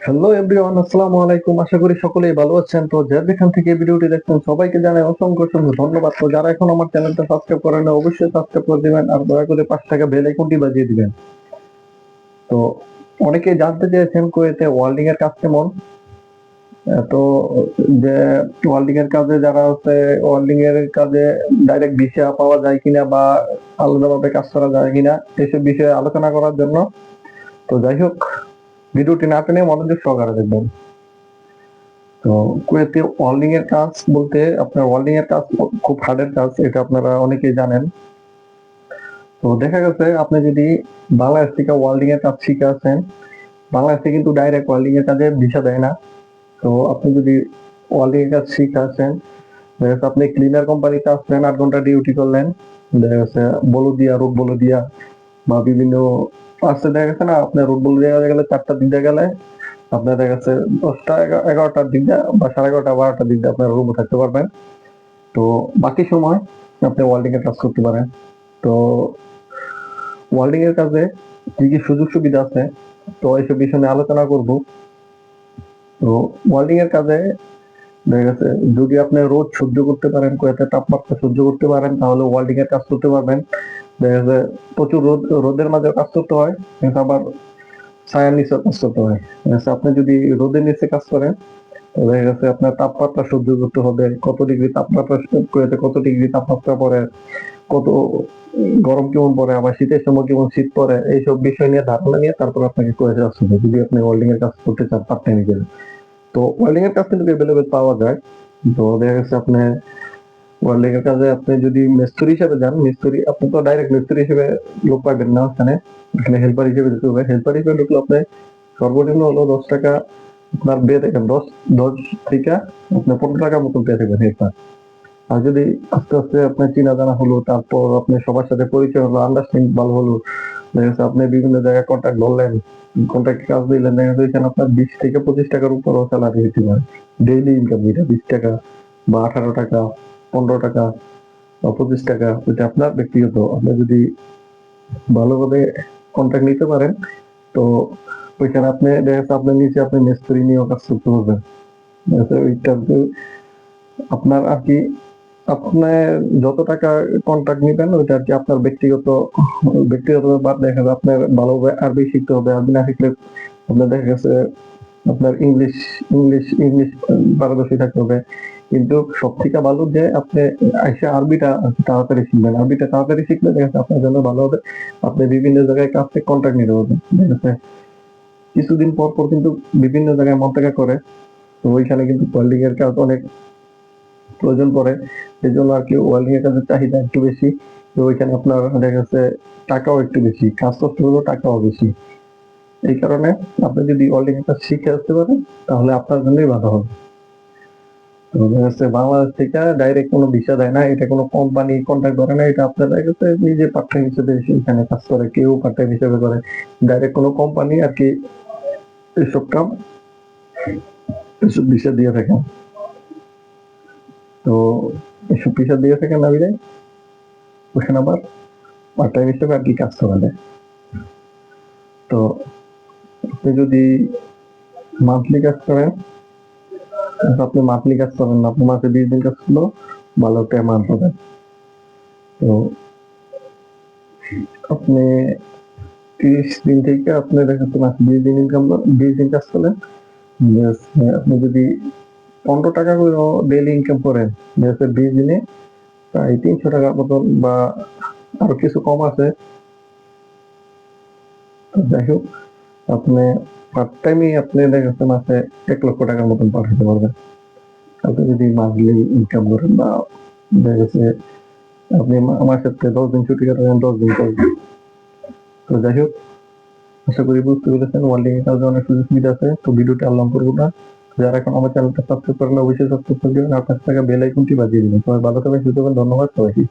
Hello everyone আসসালামু আলাইকুম। আশা করি সকলেই ভালো আছেন। তো যার যেখান থেকে ভিডিওটি দেখছেন, সবাইকে জানাই অসংখ্য অসংখ্য ধন্যবাদ। তো যারা এখন আমার চ্যানেলটা সাবস্ক্রাইব করেন না অবশ্যই সাবস্ক্রাইব করে দিবেন আর দয়া করে পাঁচ টাকা বেল আইকনটি বাজিয়ে দিবেন। তো অনেকেই জানতে চেয়েছেন কুয়েতে ওয়ার্ল্ডিং এর কাজ কেমন? তো যে ওয়ার্ল্ডিং এর কাজে যারা হচ্ছে ওয়ার্ল্ডিং এর কাজে ডাইরেক্ট ভিসা পাওয়া যায় কিনা বা আলাদাভাবে কাজ করা যায় কিনা, এসব বিষয়ে আলোচনা করার জন্য তো যাই হোক, ভিডিওটি না টেনে মনোযোগ সহকারে দেখবেন। তো কুয়েতে ওয়ার্ল্ডিং এর কাজ বলতে আপনার ওয়ার্ল্ডিং এর কাজ খুব হার্ডের কাজ, এটা আপনারা অনেকেই জানেন। তো দেখা গেছে, আপনি যদি বাংলাদেশ থেকে ওয়ার্ল্ডিং এর কাজ শিখে আছেন বাংলাদেশে কিন্তু ডাইরেক্ট ওয়ার্ল্ডিং এর কাজে ভিসা দেয় না। তো আপনি যদি ওয়ার্ল্ডিং এর কাজ শিখে আছেন আপনি ক্লিনার কোম্পানিতে আসলেন, আট ঘণ্টা ডিউটি করলেন। দেখা গেছে বলো দিয়া রোড বলো দিয়া, বা বিভিন্ন আসতে দেখা গেছে না, আপনার রোড বলে দেওয়া গেলে চারটার দিক দিয়ে গেলে আপনার দেখা গেছে দশটা এগারোটার দিক দিয়ে বা সাড়ে এগারোটা, বারোটার দিক দিয়ে আপনার রুমে থাকতে পারবেন। তো বাকি সময় আপনি ওয়ার্ল্ডিং এর কাজ করতে পারেন। তো ওয়ার্ল্ডিং এর কাজে কি কি সুযোগ সুবিধা আছে, তো এইসব বিষয় নিয়ে আলোচনা করব। তো ওয়ার্ল্ডিং এর কাজে দেখা গেছে, যদি আপনি রোদ সহ্য করতে পারেন কয়েকটা তাপমাত্রা সহ্য করতে পারেন, তাহলে ওয়ার্ল্ডিং এর কাজ করতে পারবেন। দেখা যাচ্ছে প্রচুর রোদ, রোদের মাঝে কাজ করতে হয়, কিন্তু আবার ছায়ার নিচে কাজ করতে হয়। আপনি যদি রোদের নিচে কাজ করেন দেখা গেছে আপনার তাপমাত্রা সহ্য করতে হবে, কত ডিগ্রি তাপমাত্রা কত ডিগ্রি তাপমাত্রা পড়ে, কত গরম কেমন পড়ে, আবার শীতের সময় কেমন শীত পড়ে, এইসব বিষয় নিয়ে ধারণা নিয়ে তারপর আপনাকে কুয়েতে আসতে হবে যদি আপনি ওয়েল্ডিং এর কাজ করতে চান টাইম হিসেবে তো ওয়েল্ডিং এর কাজ কিন্তু এভেলেবেল পাওয়া যায়। তো দেখা গেছে আপনি ওয়েল্ডিং এর কাজে আপনি যদি মিস্ত্রি হিসেবে যান, মিস্ত্রি, আপনি তো ডাইরেক্ট মিস্ত্রি হিসেবে লোক পাবেন না ওখানে। এখানে হেল্পার হিসেবে হবে। হেল্পার হিসেবে ঢুকলে আপনি সর্বনিম্ন হলো দশ টাকা আপনার দশ দশ আপনি পনেরো মতন পেয়ে থাকবেন হেল্পার আর যদি আস্তে আস্তে আপনার চিনা জানা হলো, তারপর আপনি সবার সাথে পরিচয় হলো আন্ডারস্ট্যান্ডিং ভালো হলো আপনি বিভিন্ন জায়গায় কন্ট্যাক্ট ধরলেন কন্ট্যাক্ট কাজ দিলেন, দেখা যাচ্ছে আপনার বিশ থেকে পঁচিশ টাকার উপরও স্যালারি ডেইলি ইনকাম যেটা বিশ টাকা বা আঠারো টাকা। পনেরো টাকা বা পঁচিশ টাকা ওইটা আপনার ব্যক্তিগত, আপনি যদি ভালোভাবে কন্ট্যাক্ট নিতে পারেন, তো ওইখানে আপনি, দেখা যাচ্ছে আপনার নিচে আপনি মিস্ত্রি নিয়েও কাজ করতে পারবেন। ওইটা আপনার আর কি আপনার যত টাকা কন্ট্রাক্ট নিবেন, ওইটা আর কি আপনার ব্যক্তিগত ব্যক্তিগত ব্যাপার, দেখা যায় আপনার ভালোভাবে আরবি শিখতে হবে, আরবি না শিখলে আপনার দেখা গেছে আপনার ইংলিশ ইংলিশ ইংলিশ পারদর্শী থাকতে হবে। কিন্তু সব থেকে ভালো যে আপনি আইসা আরবিটা তাড়াতাড়ি শিখবেন। আরবিটা তাড়াতাড়ি শিখলে দেখা যাচ্ছে আপনার জন্য ভালো হবে। আপনি বিভিন্ন জায়গায় কাছ থেকে কন্ট্রাক্ট নিতে পারবেন। ঠিক আছে? কিছুদিন পর পর কিন্তু বিভিন্ন জায়গায় মন্তকা করে। তো ওইখানে কিন্তু ওয়েল্ডিং এর কাজ অনেক প্রয়োজন পড়ে। এই জন্য আর কি ওয়েল্ডিং এর কাজের চাহিদা একটু বেশি। তো ওইখানে আপনার দেখা যাচ্ছে টাকাও একটু বেশি। কাজ করতে হলেও টাকাও বেশি। এই কারণে আপনি যদি ওয়েল্ডিং এর কাজ শিখে আসতে পারেন, তাহলে আপনার জন্যই ভালো হবে। তো ভিসা দেয় না, এটা কোনো কোম্পানি কন্ট্যাক্ট করে না, এটা আপনার দেখা নিজে পার্ট টাইম হিসেবে এখানে কাজ করে, কেউ পার্ট টাইম হিসেবে করে। ডাইরেক্ট কোনো কোম্পানি আর কি এইসব কাম এইসব ভিসা দিয়ে থাকে তো এইসব ভিসা দিয়ে থাকে না বিদায়। ওখানে আবার আর কি কাজ করা তো আপনি যদি মান্থলি কাজ করেন আপনি মান্থলি কাজ করেন না, আপনি মাসে বিশ দিন কাজ করলেও ভালো একটা অ্যামাউন্ট পাবেন। তো আপনি তিরিশ দিন থেকে আপনি দেখাচ্ছে মাসে বিশ দিন ইনকাম বিশ দিন কাজ করলেন আপনি যদি পনেরো টাকা করে ডেইলি ইনকাম করেন দেখা বিশ দিনে প্রায় তিনশো টাকার মতন বা আরও কিছু কম আছে। যাই হোক, আপনি পার্ট টাইমে আপনি মাসে এক লক্ষ টাকার মতন পাঠাতে পারবেন আপনি যদি মান্থলি ইনকাম করেন বা আপনি মাসের থেকে দশ দিন ছুটি দশ দিন তো যাই হোক, আশা করি বুঝতে পেরেছেন ওয়ার্ল্ডিং এর কাজে অনেক সুযোগ সুবিধা আছে। তো ভিডিওটা আর করব না। যারা এখন আমার চ্যানেলটা সাবস্ক্রাইব করেন, অবশ্যই সাবস্ক্রাইব আর টাকা বেল আইকনটি বাজিয়ে দিবেন। সবাই ভালো থাকবেন থাকবেন, ধন্যবাদ সবাইকে।